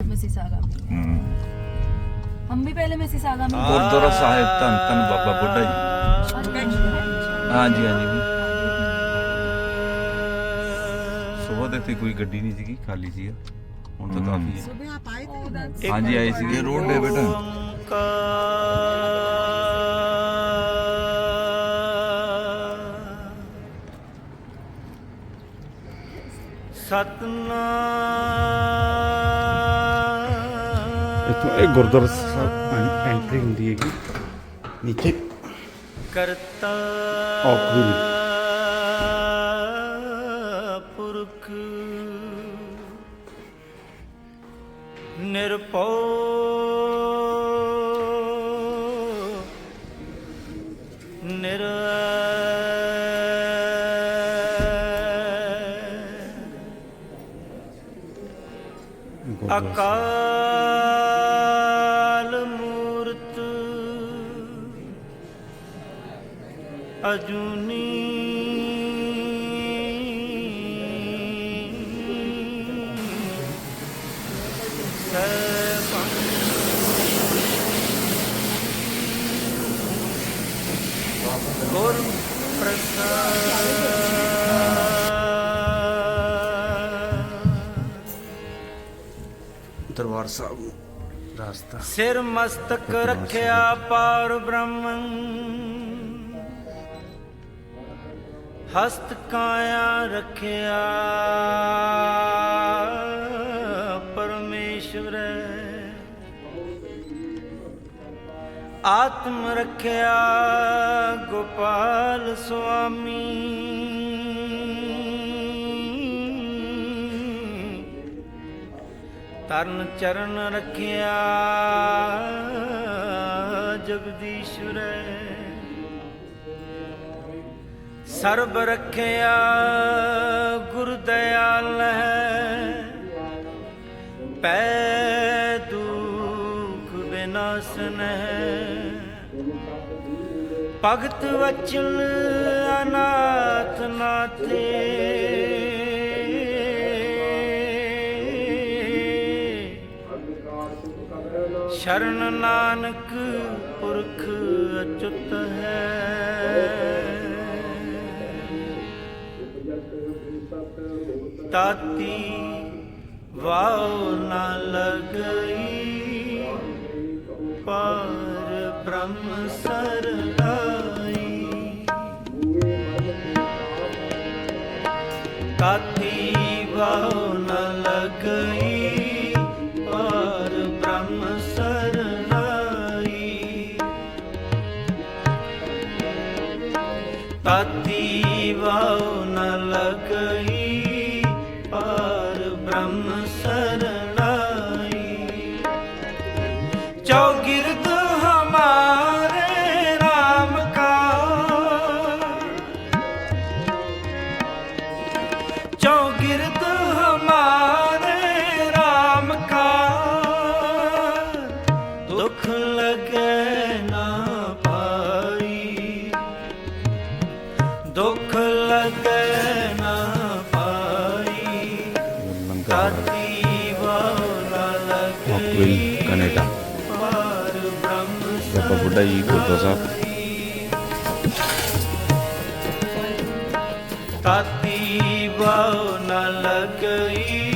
Mississauga में ਹਮ। हम भी पहले मिसीसागा में ਗੁਰਦੁਆਰਾ ਸਾਹਿਬ ਧੰਨ ਧੰਨ ਬਾਬਾ ਬੁੱਢਾ ਜੀ ਹਾਂਜੀ ਹਾਂਜੀ ਸਵੇਰ ਦੇ ਤੇ ਕੋਈ ਗੱਡੀ ਨਹੀਂ ਸੀਗੀ ਖਾਲੀ ਸੀ ਹੁਣ ਤਾਂ ਕਾਫੀ ਹੈ सुबह आप आए थे ਹਾਂਜੀ ਆਏ ਸੀਗੇ ਰੋਡ ਦੇ ਬੇਟਾ ਇੱਥੋਂ ਇਹ ਗੁਰਦੁਆਰਾ ਸਾਹਿਬ ਐਂਟਰੀ ਹੁੰਦੀ ਹੈਗੀ। ਨੀਚੇ। ਕਰਤਾ ਔਖਰੀ ਪੁਰਖ ਗੁਰਦੁਆਰਾ ਸਾਹਿਬ। ਅਕਾਲ ਅਜੂਨੀ ਸੈਭੰ ਗੁਰ ਪ੍ਰਸਾਦ ਦਰਬਾਰ ਸਾਹਿਬ ਨੂੰ ਰਸਤਾ ਸਿਰ ਮਸਤਕ ਰੱਖਿਆ ਪਾਰ ਬ੍ਰਹਮੰ ਹਸਤ ਕਾਇਆ ਰੱਖਿਆ ਪਰਮੇਸ਼ਵਰ। ਆਤਮ ਰੱਖਿਆ ਗੋਪਾਲ ਸੁਆਮੀ। ਤਰਨ ਚਰਨ ਰੱਖਿਆ ਜਗਦੀਸ਼ਵਰ। ਸਰਬ ਰੱਖਿਆ, ਗੁਰ ਦਇਆਲ ਹੈ। ਪੈ ਦੁਖ ਬਿਨਾਸਨ ਹੈ। ਭਗਤ ਵਚਨ ਅਨਾਥ ਨਾਥੇ। ਸ਼ਰਨ ਨਾਨਕ ਪੁਰਖ ਅਚੁੱਤ ਹੈ। ਤਾਤੀ ਵਾਉ ਨਾ ਲਗਈ। ਪਰ ਬ੍ਰਹਮ ਸਰਨਾਈ ਤਾਤੀ ਵਾਉ ਨ ਲਗਈ, ਪਰ ਬ੍ਰਹਮ ਸਰਨਾਈ ਤਾਤੀ Joe, get it. ਬਾਬਾ ਬੁੱਢਾ ਜੀ ਗੁਰਦੁਆਰਾ ਸਾਹਿਬ। ਤਾਤੀ ਵਾਉ ਨ ਲਗਈ।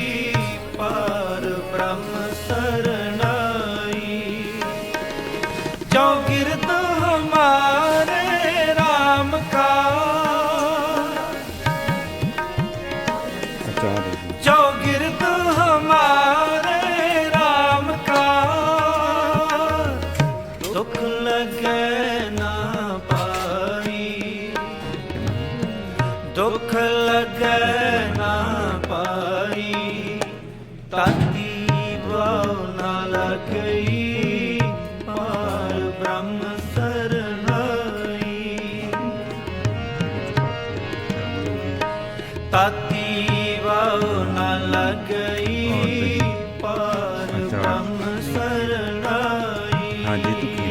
ਸਰਨਾਈ ਹਾਂਜੀ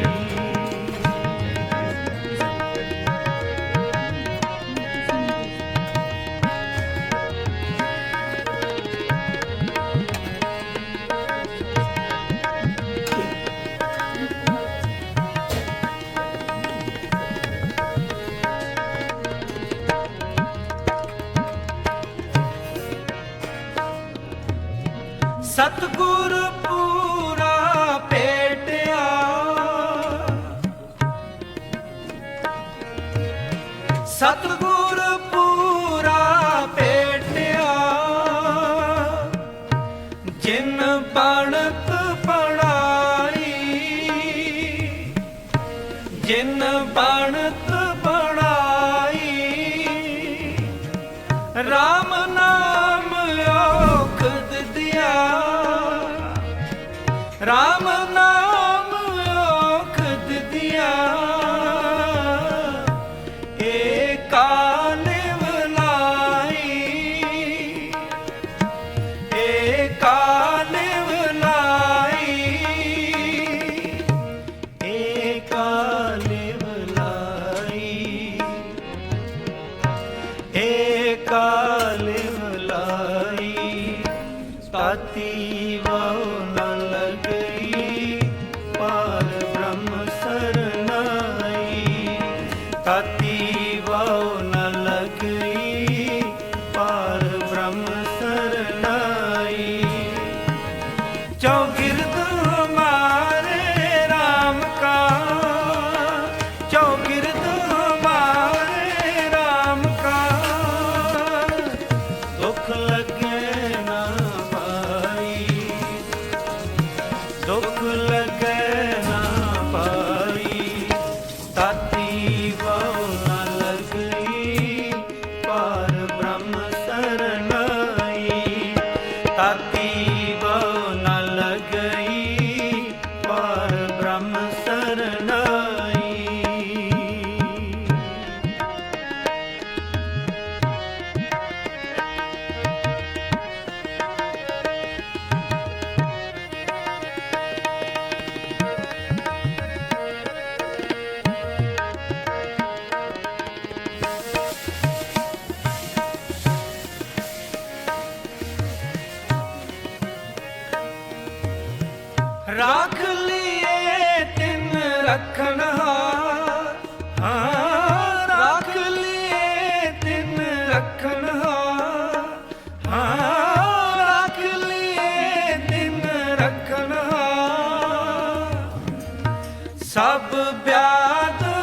ਸਤਗੁਰ ਪੂਰਾ ਪੇਟਿਆ ਜਿਨ ਬਣਤ ਪੜਾਈ ਜਿਨ ਬਣ ਰੱਖ ਲੀਏ ਤਿਨ ਰੱਖਣਾ ਹਾਂ ਰੱਖ ਲੀਏ ਤਿਨ ਰੱਖਣਾ ਸਭ ਪਿਆਰ